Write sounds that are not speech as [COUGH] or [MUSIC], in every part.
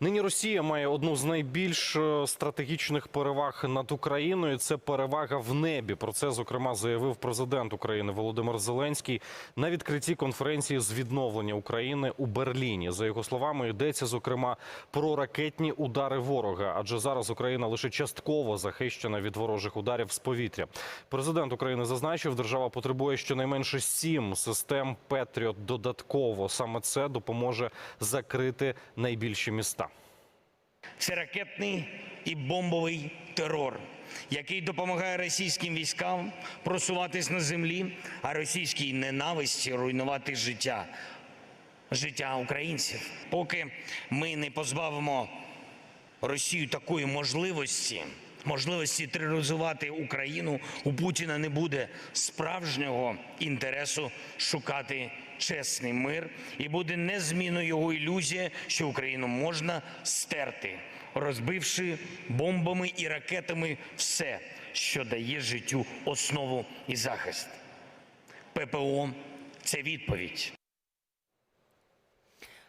Нині Росія має одну з найбільш е, стратегічних переваг над Україною. Це перевага в небі. Про це зокрема заявив президент України Володимир Зеленський на відкритті конференції з відновлення України у Берліні. За його словами, йдеться зокрема про ракетні удари ворога, адже зараз Україна лише частково захищена від ворожих ударів з повітря. Президент України зазначив, держава потребує щонайменше сім систем Петріот додатково. Саме це допоможе закрити найбільші міста. Це ракетний і бомбовий терор, який допомагає російським військам просуватись на землі, а російській ненависті руйнувати життя, життя українців. Поки ми не позбавимо Росію такої можливості, можливості тероризувати Україну, у Путіна не буде справжнього інтересу шукати чесний мир, і буде незмінно його ілюзія, що Україну можна стерти, розбивши бомбами і ракетами все, що дає життю основу і захист. ППО це відповідь.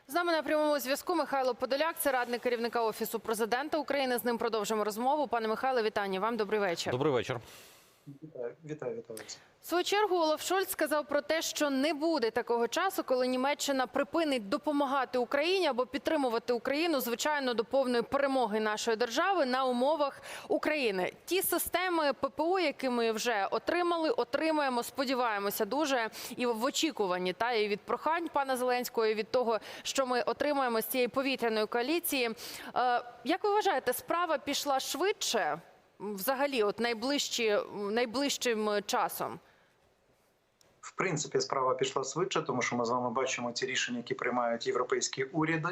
З нами на прямому зв'язку Михайло Подоляк, це радник керівника офісу президента України. З ним продовжимо розмову. Пане Михайло, вітання вам. Добрий вечір. Добрий вечір. Вітаю, вітаю, вітаю. В свою чергу Олаф Шольц сказав про те, що не буде такого часу, коли Німеччина припинить допомагати Україні або підтримувати Україну, звичайно, до повної перемоги нашої держави на умовах України. Ті системи ППО, які ми вже отримали, отримаємо. Сподіваємося, дуже і в очікуванні та і від прохань пана Зеленського, і від того, що ми отримаємо з цієї повітряної коаліції. Е, Як ви вважаєте, справа пішла швидше? Взагалі, от найближчі найближчим часом. В принципі, справа пішла швидше, тому що ми з вами бачимо ці рішення, які приймають європейські уряди.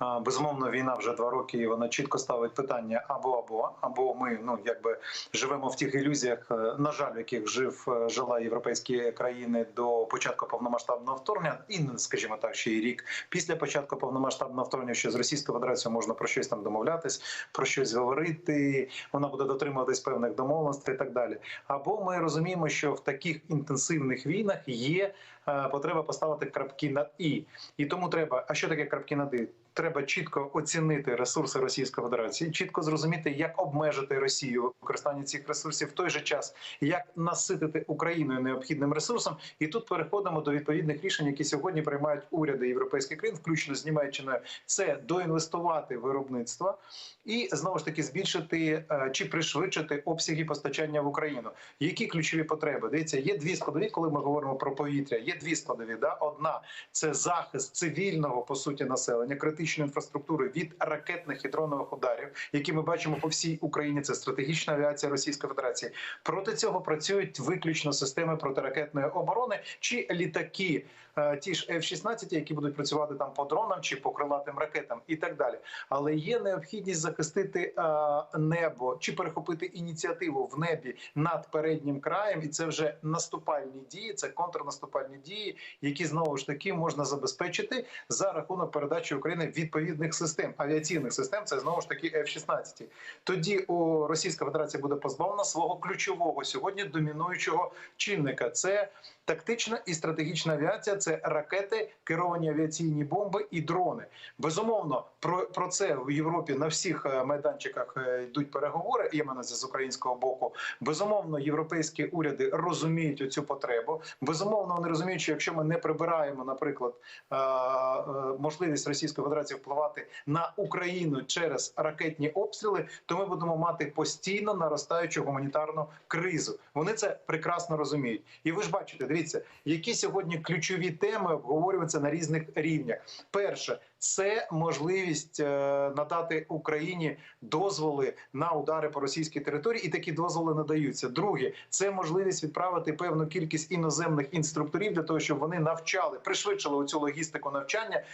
Безумовно, війна вже два роки. і Вона чітко ставить питання або або або ми ну якби живемо в тих ілюзіях, е, на жаль, в яких жив е, жила європейські країни до початку повномасштабного вторгнення, і скажімо так, ще й рік після початку повномасштабного вторгнення, що з Російською Федерацією можна про щось там домовлятись, про щось говорити. Вона буде дотримуватись певних домовленостей і так далі. Або ми розуміємо, що в таких інтенсивних війнах є е, потреба поставити крапки над і, і тому треба. А що таке крапки над і? Треба чітко оцінити ресурси Російської Федерації, чітко зрозуміти, як обмежити Росію в використанні цих ресурсів в той же час, як наситити Україною необхідним ресурсом. І тут переходимо до відповідних рішень, які сьогодні приймають уряди європейських країн, включно з Німеччиною. Це доінвестувати виробництво і знову ж таки збільшити е, чи пришвидшити обсяги постачання в Україну. Які ключові потреби? Дивіться, є дві складові, коли ми говоримо про повітря. Є дві складові. Да? Одна це захист цивільного по суті населення, критичної інфраструктури від ракетних і дронових ударів, які ми бачимо по всій Україні. Це стратегічна авіація Російської Федерації. Проти цього працюють виключно системи протиракетної оборони чи літаки, ті ж F-16, які будуть працювати там по дронам чи по крилатим ракетам, і так далі. Але є необхідність захистити е, небо чи перехопити ініціативу в небі над переднім краєм, і це вже наступальні дії, це контрнаступальні дії, які знову ж таки можна забезпечити за рахунок передачі України відповідних систем авіаційних систем. Це знову ж таки F-16. Тоді у Російська Федерація буде позбавлена свого ключового сьогодні домінуючого чинника. Це тактична і стратегічна авіація, це ракети, керовані авіаційні бомби і дрони. Безумовно, про, про це в Європі на всіх е, майданчиках е, йдуть переговори. Іменно з українського боку. Безумовно, європейські уряди розуміють цю потребу. Безумовно, вони розуміють, що якщо ми не прибираємо, наприклад, е, можливість Російської Федерації впливати на Україну через ракетні обстріли, то ми будемо мати постійно наростаючу гуманітарну кризу. Вони це прекрасно розуміють. І ви ж бачите, дивіться, які сьогодні ключові теми обговорюються на різних рівнях. Перше. Це можливість е, надати Україні дозволи на удари по російській території, і такі дозволи надаються. Друге, це можливість відправити певну кількість іноземних інструкторів для того, щоб вони навчали, пришвидшили оцю логістику навчання е,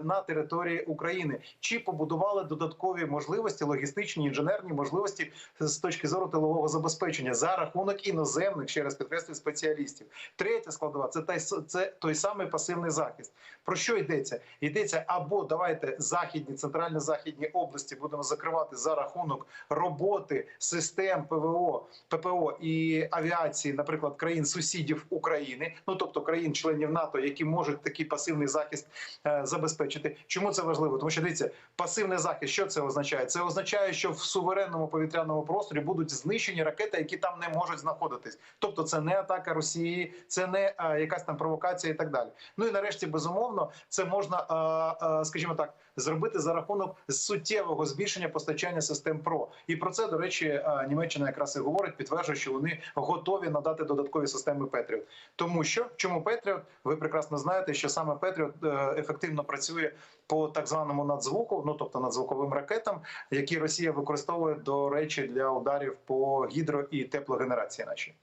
на території України, чи побудували додаткові можливості, логістичні інженерні можливості з точки зору тилового забезпечення за рахунок іноземних, ще раз спеціалістів. Третя складова це той, це той самий пасивний захист. Про що йдеться? Йдеться, аби або давайте західні, центрально-західні області будемо закривати за рахунок роботи систем ПВО, ППО і авіації, наприклад, країн сусідів України, ну тобто країн-членів НАТО, які можуть такий пасивний захист е, забезпечити. Чому це важливо? Тому що дивіться, пасивний захист, що це означає? Це означає, що в суверенному повітряному просторі будуть знищені ракети, які там не можуть знаходитись. Тобто, це не атака Росії, це не е, якась там провокація і так далі. Ну і нарешті, безумовно, це можна, е, е, скажімо так, зробити за рахунок суттєвого збільшення постачання систем ПРО. І про це, до речі, е, Німеччина якраз і говорить, підтверджує, що вони готові надати додаткові системи Петріот. Тому що чому Петріот? Ви прекрасно знаєте, що саме Петріот ефективно працює по так званому надзвуку, ну тобто надзвуковим ракетам, які Росія використовує до речі для ударів по гідро і теплогенерації. Наші.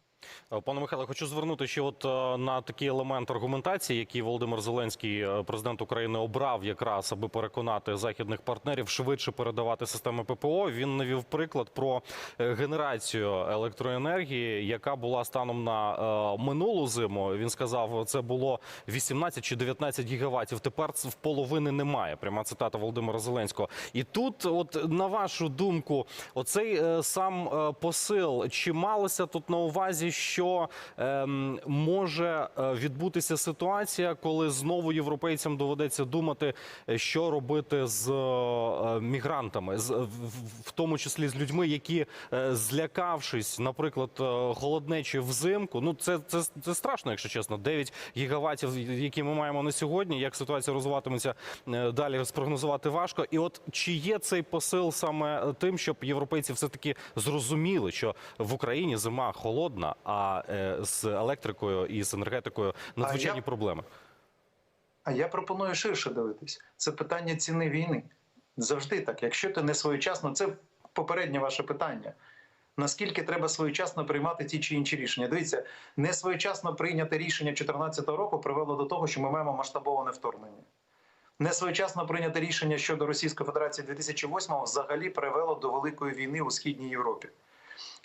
Е, Пане Михайле, хочу звернути ще от е, на такий елемент аргументації, який Володимир Зеленський, е, президент України, обрав якраз, аби переконати західних партнерів швидше передавати системи ППО. Він навів приклад про генерацію електроенергії, яка була станом на минулу зиму. Він сказав, це було 18 чи 19 гігаватів. Тепер в половини немає. Пряма цитата Володимира Зеленського. І тут, от на вашу думку, оцей сам посил, чи малося тут на увазі, що ем, може е, відбутися ситуація, коли знову європейцям доведеться думати, е, що робити з е, мігрантами, з в, тому числі з людьми, які е, злякавшись, наприклад, е, голоднечі взимку. Ну це, це, це страшно, якщо чесно. 9 гігаватів, які ми маємо на сьогодні. Як ситуація розвиватиметься далі, спрогнозувати важко. І от чи є цей посил саме тим, щоб європейці все таки зрозуміли, що в Україні зима холодна, а е, з електрикою і з енергетикою надзвичайні я- проблеми. А я пропоную ширше дивитись. Це питання ціни війни. Завжди так. Якщо ти не своєчасно, це попереднє ваше питання. Наскільки треба своєчасно приймати ті чи інші рішення? Дивіться, не своєчасно прийняте рішення 2014 року привело до того, що ми маємо масштабоване вторгнення. Не своєчасно прийняте рішення щодо Російської Федерації 2008 взагалі привело до великої війни у східній Європі.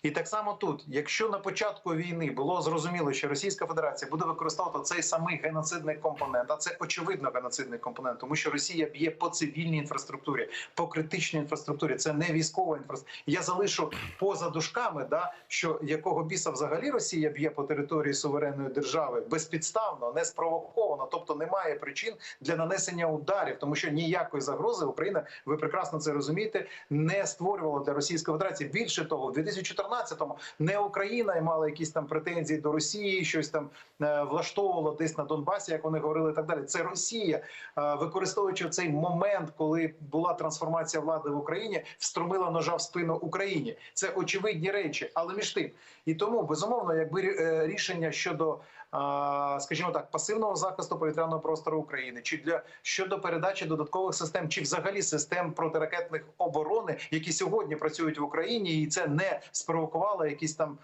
І так само тут, якщо на початку війни було зрозуміло, що Російська Федерація буде використовувати цей самий геноцидний компонент, а це очевидно геноцидний компонент, тому що Росія б'є по цивільній інфраструктурі, по критичній інфраструктурі. Це не військова інфраструктура. Я залишу поза дужками, да що якого біса взагалі Росія б'є по території суверенної держави безпідставно, не спровоковано, тобто немає причин для нанесення ударів, тому що ніякої загрози Україна, ви прекрасно це розумієте, не створювала для Російської Федерації. Більше того, в 2014-му не Україна мала якісь там претензії до Росії, щось там е, влаштовувала десь на Донбасі, як вони говорили, і так далі. Це Росія, е, використовуючи цей момент, коли була трансформація влади в Україні, встромила ножа в спину Україні. Це очевидні речі, але між тим і тому безумовно, якби е, рішення щодо. Скажімо так, пасивного захисту повітряного простору України, чи для щодо передачі додаткових систем, чи взагалі систем протиракетних оборони, які сьогодні працюють в Україні, і це не спровокувало якісь там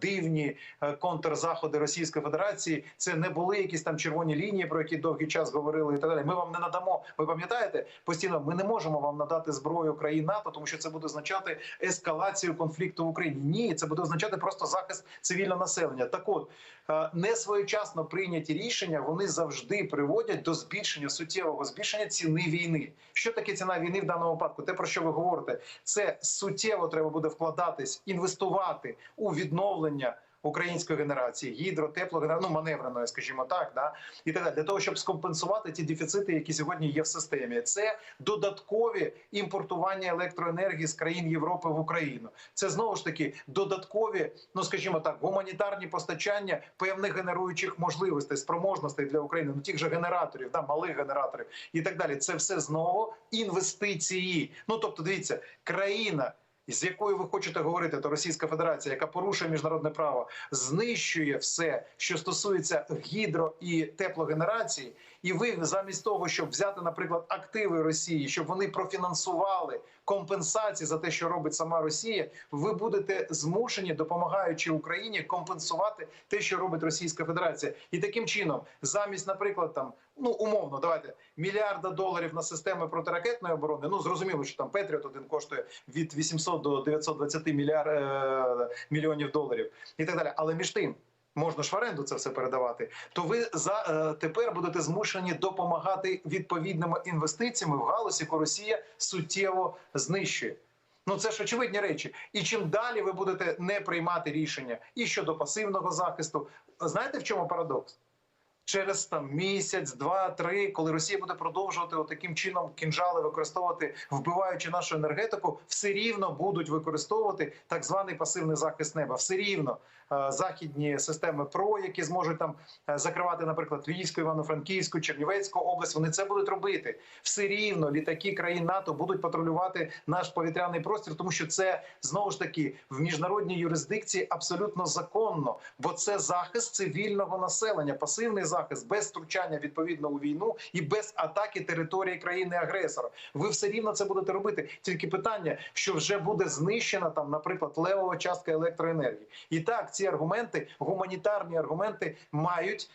дивні е, контрзаходи Російської Федерації. Це не були якісь там червоні лінії, про які довгий час говорили, і так далі. Ми вам не надамо. Ви пам'ятаєте постійно? Ми не можемо вам надати зброю країн НАТО, тому що це буде означати ескалацію конфлікту в Україні. Ні, це буде означати просто захист цивільного населення. Так от е, не своєчасно прийняті рішення вони завжди приводять до збільшення суттєвого збільшення ціни війни. Що таке ціна війни в даному випадку? Те про що ви говорите, це суттєво треба буде вкладатись, інвестувати у відновлення. Української генерації, гідро, теплогенерації, ну маневреної, скажімо так, да і так далі, для того, щоб скомпенсувати ті дефіцити, які сьогодні є в системі. Це додаткові імпортування електроенергії з країн Європи в Україну. Це знову ж таки додаткові, ну скажімо так, гуманітарні постачання певних генеруючих можливостей, спроможностей для України, ну тих же генераторів, да, малих генераторів і так далі. Це все знову інвестиції. Ну тобто, дивіться, країна. З якою ви хочете говорити, то Російська Федерація, яка порушує міжнародне право, знищує все, що стосується гідро і теплогенерації, і ви замість того, щоб взяти, наприклад, активи Росії, щоб вони профінансували компенсації за те, що робить сама Росія, ви будете змушені, допомагаючи Україні, компенсувати те, що робить Російська Федерація, і таким чином, замість, наприклад, там ну умовно, давайте мільярда доларів на системи протиракетної оборони. Ну зрозуміло, що там Петріот один коштує від 800 до 920 мільярд е, мільйонів доларів, і так далі. Але між тим. Можна ж в оренду це все передавати, то ви за е, тепер будете змушені допомагати відповідними інвестиціями в галузі, яку Росія суттєво знищує. Ну це ж очевидні речі. І чим далі ви будете не приймати рішення і щодо пасивного захисту, знаєте в чому парадокс? Через там місяць, два, три, коли Росія буде продовжувати таким чином кінжали використовувати, вбиваючи нашу енергетику, все рівно будуть використовувати так званий пасивний захист неба. Все рівно е, західні системи ПРО, які зможуть там е, закривати, наприклад, Львівську, Івано-Франківську, Чернівецьку область. Вони це будуть робити. Все рівно літаки країн НАТО будуть патрулювати наш повітряний простір, тому що це знову ж таки в міжнародній юрисдикції абсолютно законно, бо це захист цивільного населення, пасивний захист без втручання відповідно у війну і без атаки території країни-агресора. Ви все рівно це будете робити. Тільки питання, що вже буде знищена там, наприклад, левова частка електроенергії. І так, ці аргументи, гуманітарні аргументи, мають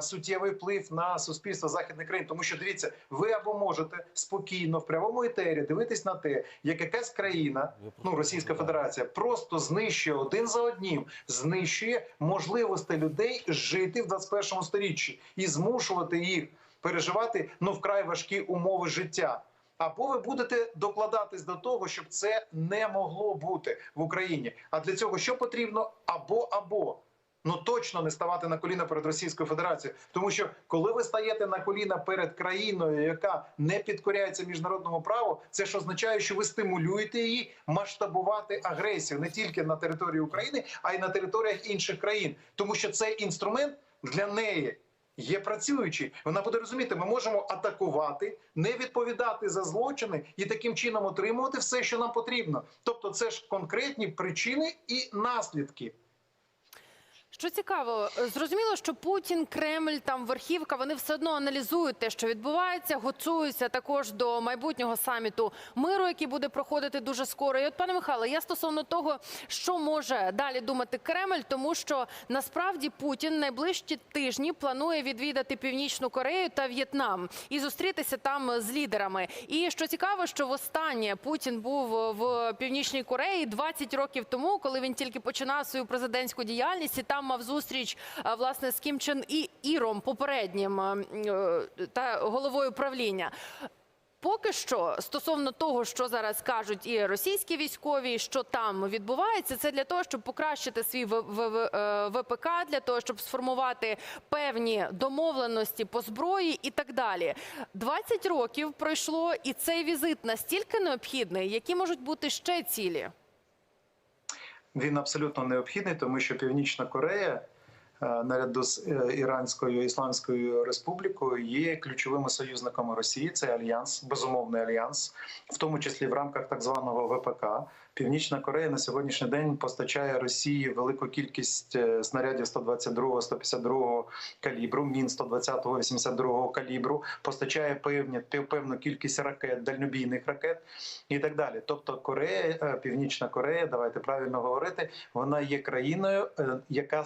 суттєвий вплив на суспільство західних країн. Тому що дивіться, ви або можете спокійно в прямому етері дивитись на те, як якась країна, ну Російська Федерація, просто знищує один за одним, знищує можливості людей жити в 21 сторіччі і змушувати їх переживати ну вкрай важкі умови життя. Або ви будете докладатись до того, щоб це не могло бути в Україні. А для цього що потрібно? Або або. Ну точно не ставати на коліна перед Російською Федерацією, тому що коли ви стаєте на коліна перед країною, яка не підкоряється міжнародному праву, це ж означає, що ви стимулюєте її масштабувати агресію не тільки на території України, а й на територіях інших країн, тому що цей інструмент для неї є працюючий. Вона буде розуміти, ми можемо атакувати, не відповідати за злочини і таким чином отримувати все, що нам потрібно. Тобто, це ж конкретні причини і наслідки. Що цікаво, зрозуміло, що Путін, Кремль, там верхівка, вони все одно аналізують те, що відбувається, готуються також до майбутнього саміту миру, який буде проходити дуже скоро. І от, пане Михайло, я стосовно того, що може далі думати Кремль, тому що насправді Путін найближчі тижні планує відвідати Північну Корею та В'єтнам і зустрітися там з лідерами. І що цікаво, що востаннє Путін був в Північній Кореї 20 років тому, коли він тільки починав свою президентську діяльність, і там мав зустріч власне з Кім Чен і Іром попереднім е, та головою правління. Поки що, стосовно того, що зараз кажуть і російські військові, що там відбувається, це для того, щоб покращити свій В- В- В- е, ВПК, для того, щоб сформувати певні домовленості по зброї і так далі. 20 років пройшло, і цей візит настільки необхідний, які можуть бути ще цілі. Він абсолютно необхідний, тому що Північна Корея наряду з е, Іранською Ісламською Республікою є ключовими союзниками Росії. Це альянс, безумовний альянс, в тому числі в рамках так званого ВПК. Північна Корея на сьогоднішній день постачає Росії велику кількість е, снарядів 122 152 калібру, мін 120 82 калібру, постачає певні певну кількість ракет, дальнобійних ракет і так далі. Тобто, Корея, е, Північна Корея, давайте правильно говорити, вона є країною, е, яка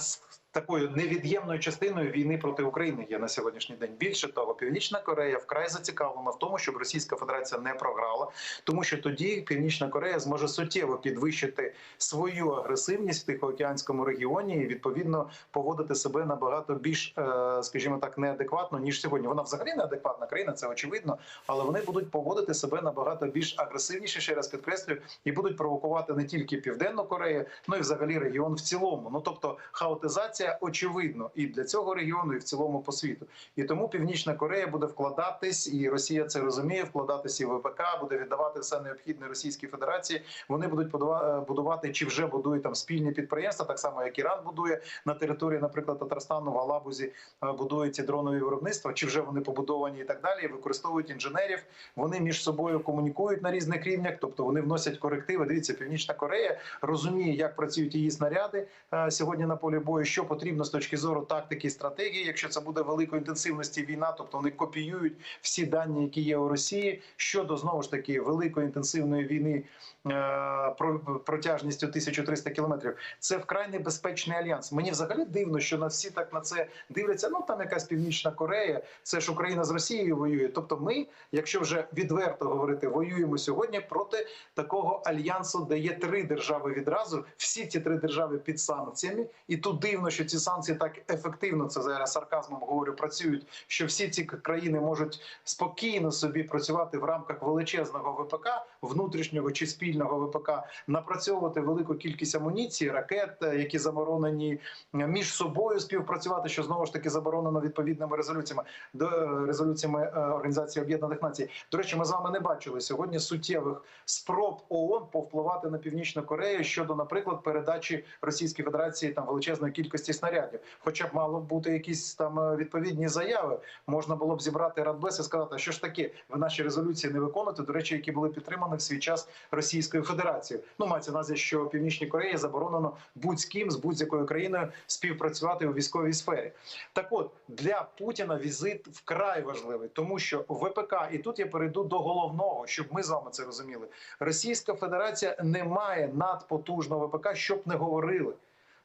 такою невід'ємною частиною війни проти України є на сьогоднішній день. Більше того, Північна Корея вкрай зацікавлена в тому, щоб Російська Федерація не програла, тому що тоді Північна Корея зможе суттєво підвищити свою агресивність в Тихоокеанському регіоні і відповідно поводити себе набагато більш, е, скажімо так, неадекватно ніж сьогодні. Вона взагалі неадекватна країна, це очевидно, але вони будуть поводити себе набагато більш агресивніше, ще раз підкреслюю, і будуть провокувати не тільки Південну Корею, ну і взагалі регіон в цілому. Ну тобто хаотизація очевидно і для цього регіону, і в цілому по світу. І тому Північна Корея буде вкладатись, і Росія це розуміє, вкладатись і в ВПК, буде віддавати все необхідне Російській Федерації. Вони будуть будува- будувати чи вже будують там спільні підприємства, так само як Іран будує на території, наприклад, Татарстану в Алабузі е, будують ці дронові виробництва, чи вже вони побудовані і так далі. Використовують інженерів. Вони між собою комунікують на різних рівнях, тобто вони вносять корективи. Дивіться, Північна Корея розуміє, як працюють її снаряди е, сьогодні на полі бою, що потрібно з точки зору тактики і стратегії. Якщо це буде великої інтенсивності війна, тобто вони копіюють всі дані, які є у Росії щодо знову ж таки великої інтенсивної війни е, про протяжністю 1300 кілометрів. Це вкрай небезпечний альянс. Мені взагалі дивно, що на всі так на це дивляться. Ну там якась північна Корея, це ж Україна з Росією воює. Тобто, ми, якщо вже відверто говорити, воюємо сьогодні проти такого альянсу, де є три держави відразу. Всі ці три держави під санкціями, і тут дивно, що ці санкції так ефективно, це зараз сарказмом говорю, працюють, що всі ці країни можуть спокійно собі працювати в рамках величезного ВПК, внутрішнього чи спільного ВПК, напрацьовувати велику кількість амуніції, ракет, е, які заборонені е, між собою співпрацювати, що знову ж таки заборонено відповідними резолюціями до е, резолюціями Організації Об'єднаних Націй. До речі, ми з вами не бачили сьогодні суттєвих спроб ООН повпливати на північну Корею щодо, наприклад, передачі Російській Федерації там величезної кількості снарядів. Хоча б мало бути якісь там відповідні заяви, можна було б зібрати радбез і сказати, що ж таке, ви наші резолюції не виконуєте, до речі, які були підтримані в свій час Російською Федерацією. Ну мається увазі, що Північній Кореї заборонено будь-з-ким з будь-якою країною співпрацювати у військовій сфері. Так от для Путіна візит вкрай важливий, тому що ВПК, і тут я перейду до головного, щоб ми з вами це розуміли. Російська Федерація не має надпотужного ВПК, щоб не говорили.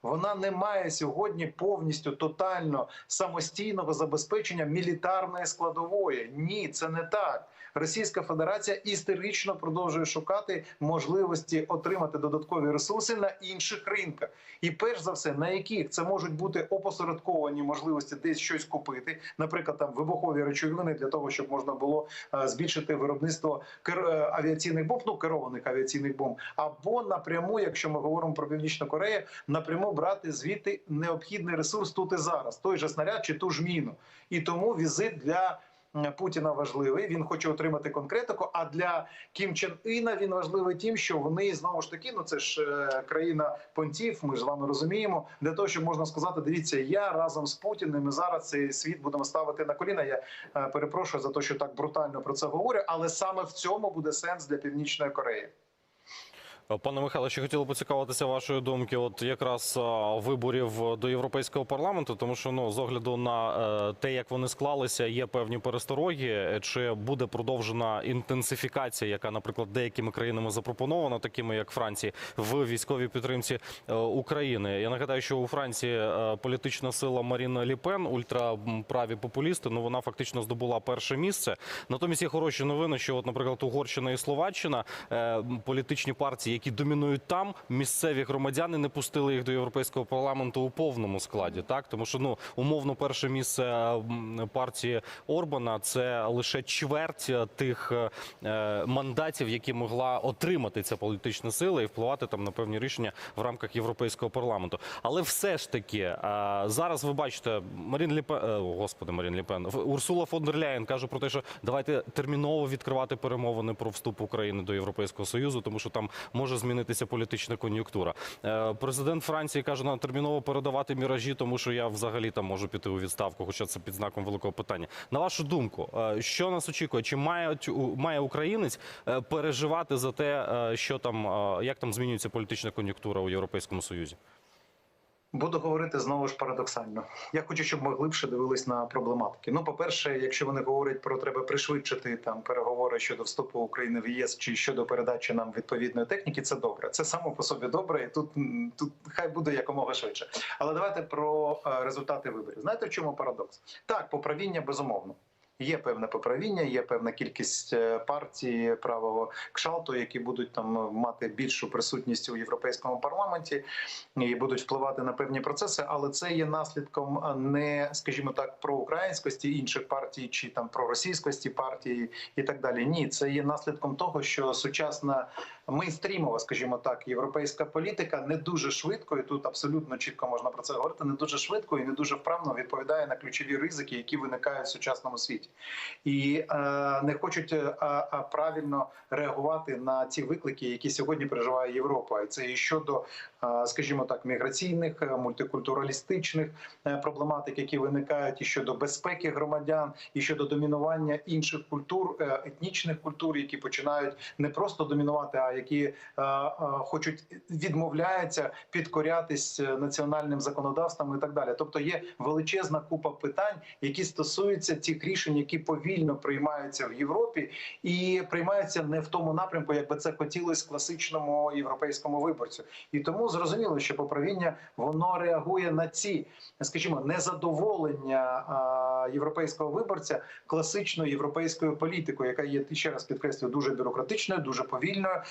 Вона не має сьогодні повністю тотально самостійного забезпечення мілітарної складової. Ні, це не так. Російська Федерація істерично продовжує шукати можливості отримати додаткові ресурси на інших ринках, і перш за все, на яких це можуть бути опосередковані можливості десь щось купити, наприклад, там вибухові речовини для того, щоб можна було е, збільшити виробництво е, авіаційних бомб, ну керованих авіаційних бомб, або напряму, якщо ми говоримо про Північну Корею, напряму брати звідти необхідний ресурс тут і зараз, той же снаряд чи ту ж міну. І тому візит для Путіна важливий. Він хоче отримати конкретику. А для Кім Чен Іна він важливий тим, що вони знову ж таки, ну це ж е, країна понтів. Ми ж з вами розуміємо, для того, щоб можна сказати, дивіться, я разом з Путіним і зараз цей світ будемо ставити на коліна. Я е, перепрошую за те, що так брутально про це говорю, але саме в цьому буде сенс для Північної Кореї. Пане Михайло, ще хотіло поцікавитися вашої думки, от якраз виборів до європейського парламенту, тому що ну з огляду на е, те, як вони склалися, є певні перестороги. Чи буде продовжена інтенсифікація, яка, наприклад, деякими країнами запропонована, такими як Франції, в військовій підтримці е, України? Я нагадаю, що у Франції е, політична сила Маріна Ліпен, ультраправі популісти, ну вона фактично здобула перше місце. Натомість є хороші новини, що, от, наприклад, Угорщина і Словаччина політичні партії, які домінують там, місцеві громадяни не пустили їх до європейського парламенту у повному складі. Так тому що ну умовно перше місце е, партії Орбана це лише чверть е, тих е, мандатів, які могла отримати ця політична сила і впливати там на певні рішення в рамках європейського парламенту. Але все ж таки зараз ви бачите, Марін Ліпен, господи, Марін Ліпен, Урсула фон дер Ляєн каже про те, що давайте терміново відкривати перемовини про вступ України до Європейського союзу, тому що там може змінитися політична кон'юнктура. Е, Президент Франції каже, нам терміново передавати міражі, тому що я взагалі там можу піти у відставку, хоча це під знаком великого питання. На вашу думку, е, що нас очікує? Чи має має українець е, переживати за те, що там як там змінюється політична кон'юнктура у Європейському Союзі? Буду говорити знову ж парадоксально. Я хочу, щоб ми глибше дивились на проблематики. Ну, по-перше, якщо вони говорять про треба пришвидшити там переговори щодо вступу України в ЄС чи щодо передачі нам відповідної техніки, це добре. Це само по собі добре. І тут, тут хай буде якомога швидше. Але давайте про е, результати виборів. Знаєте, в чому парадокс? Так, поправіння безумовно. Є певне поправіння, є певна кількість е, партій правого кшалту, які будуть там мати більшу присутність у європейському парламенті і будуть впливати на певні процеси, але це є наслідком не, скажімо так, проукраїнськості інших партій чи там проросійськості партії і так далі. Ні, це є наслідком того, що сучасна мейнстрімова, скажімо так, європейська політика не дуже швидко, і тут абсолютно чітко можна про це говорити, не дуже швидко і не дуже вправно відповідає на ключові ризики, які виникають в сучасному світі, і е, не хочуть е, правильно реагувати на ці виклики, які сьогодні переживає Європа. І це і щодо, е, скажімо так, міграційних, мультикультуралістичних проблематик, які виникають, і щодо безпеки громадян, і щодо домінування інших культур, етнічних культур, які починають не просто домінувати, а які хочуть відмовляються підкорятись національним законодавствам і так далі. Тобто є величезна купа питань, які стосуються цих рішень, які повільно приймаються в Європі, і приймаються не в тому напрямку, як би це хотілося класичному європейському виборцю. І тому зрозуміло, що поправіння воно реагує на ці, скажімо, незадоволення. європейського виборця класичною європейською політикою, яка є ще раз підкреслюю, дуже бюрократичною, дуже повільною,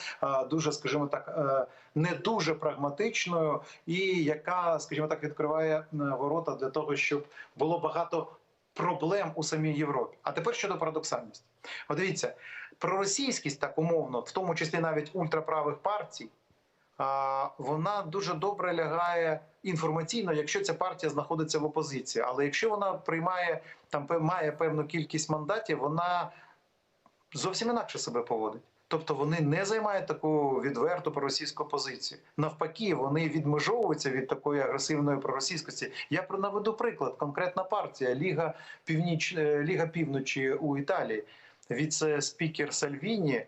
дуже, скажімо так, е, не дуже прагматичною, і яка, скажімо так, відкриває е, ворота для того, щоб було багато проблем у самій Європі. А тепер щодо парадоксальності. От дивіться, проросійськість так умовно, в тому числі навіть ультраправих партій, вона дуже добре лягає інформаційно, якщо ця партія знаходиться в опозиції. Але якщо вона приймає там має певну кількість мандатів, вона зовсім інакше себе поводить. Тобто вони не займають таку відверту проросійську позицію. Навпаки, вони відмежовуються від такої агресивної проросійськості. Я наведу приклад. Конкретна партія Ліга Північ е, Ліга Півночі у Італії. Віце-спікер Сальвіні.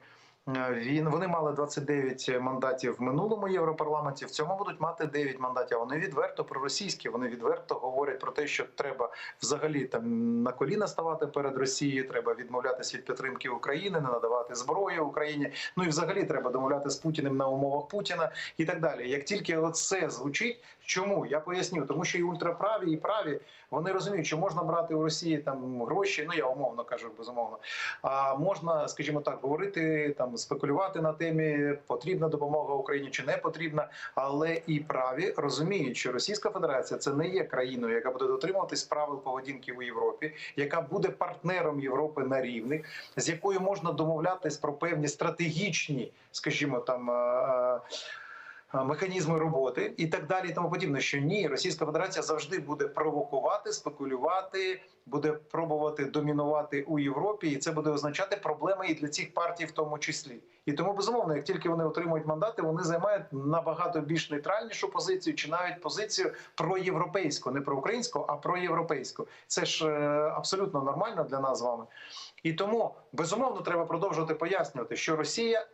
Е, Він вони мали 29 мандатів в минулому європарламенті. В цьому будуть мати 9 мандатів. Вони відверто проросійські. Вони відверто говорять про те, що треба взагалі там на коліна ставати перед Росією. Треба відмовлятися від підтримки України, не надавати зброю Україні. Ну і взагалі треба домовляти з Путіним на умовах Путіна і так далі. Як тільки оце звучить, чому я поясню, тому що і ультраправі, і праві вони розуміють, що можна брати у Росії там гроші. Ну я умовно кажу, безумовно. А можна, скажімо так, говорити там, спекулювати на темі потрібна допомога Україні чи не потрібна, але і праві розуміють, що Російська Федерація це не є країною, яка буде дотримуватись правил поведінки у Європі, яка буде партнером Європи на рівних, з якою можна домовлятись про певні стратегічні, скажімо там. Механізми роботи і так далі, і тому подібне, що ні, Російська Федерація завжди буде провокувати, спекулювати, буде пробувати домінувати у Європі, і це буде означати проблеми і для цих партій, в тому числі. І тому безумовно, як тільки вони отримують мандати, вони займають набагато більш нейтральнішу позицію, чи навіть позицію проєвропейську, не проукраїнську, а проєвропейську. Це ж е, абсолютно нормально для нас з вами. І тому безумовно треба продовжувати пояснювати, що Росія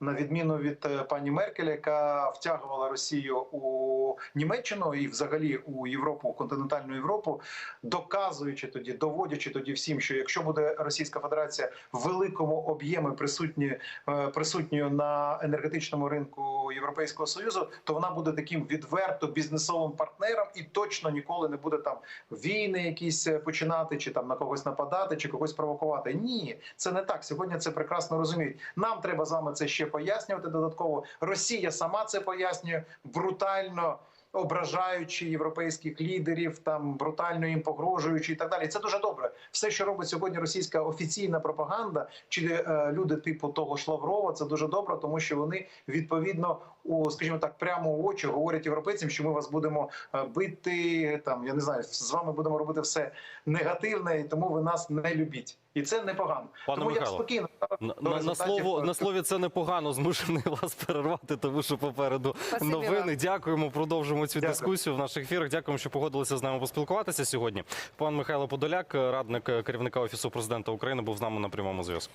на відміну від е, пані Меркель, яка втягувала Росію у Німеччину і взагалі у Європу, у континентальну Європу, доказуючи тоді, доводячи тоді всім, що якщо буде Російська Федерація в великому об'ємі присутні е, присутньою на енергетичному ринку Європейського союзу, то вона буде таким відверто бізнесовим партнером і точно ніколи не буде там війни якісь е, починати, чи там на когось нападати, чи когось провокувати. Ні, це не так. Сьогодні це прекрасно розуміють. Нам треба з вами це ще пояснювати додатково. Росія сама це пояснює брутально. Ображаючи європейських лідерів, там брутально їм погрожуючи і так далі, це дуже добре. Все, що робить сьогодні російська офіційна пропаганда, чи е, люди типу того ж Лаврова, це дуже добре, тому що вони відповідно у, скажімо так, прямо в очі говорять європейцям, що ми вас будемо е, бити. Там я не знаю, з вами будемо робити все негативне, і тому ви нас не любіть. І це непогано. Пане тому я спокійно На, на, на слово на слові це непогано. [LAUGHS] Змушений вас перервати, тому що попереду Спасибі новини. вам. Дякуємо. Продовжимо цю Дякую. дискусію в наших ефірах. Дякуємо, що погодилися з нами поспілкуватися сьогодні. Пан Михайло Подоляк, радник керівника офісу президента України, був з нами на прямому зв'язку.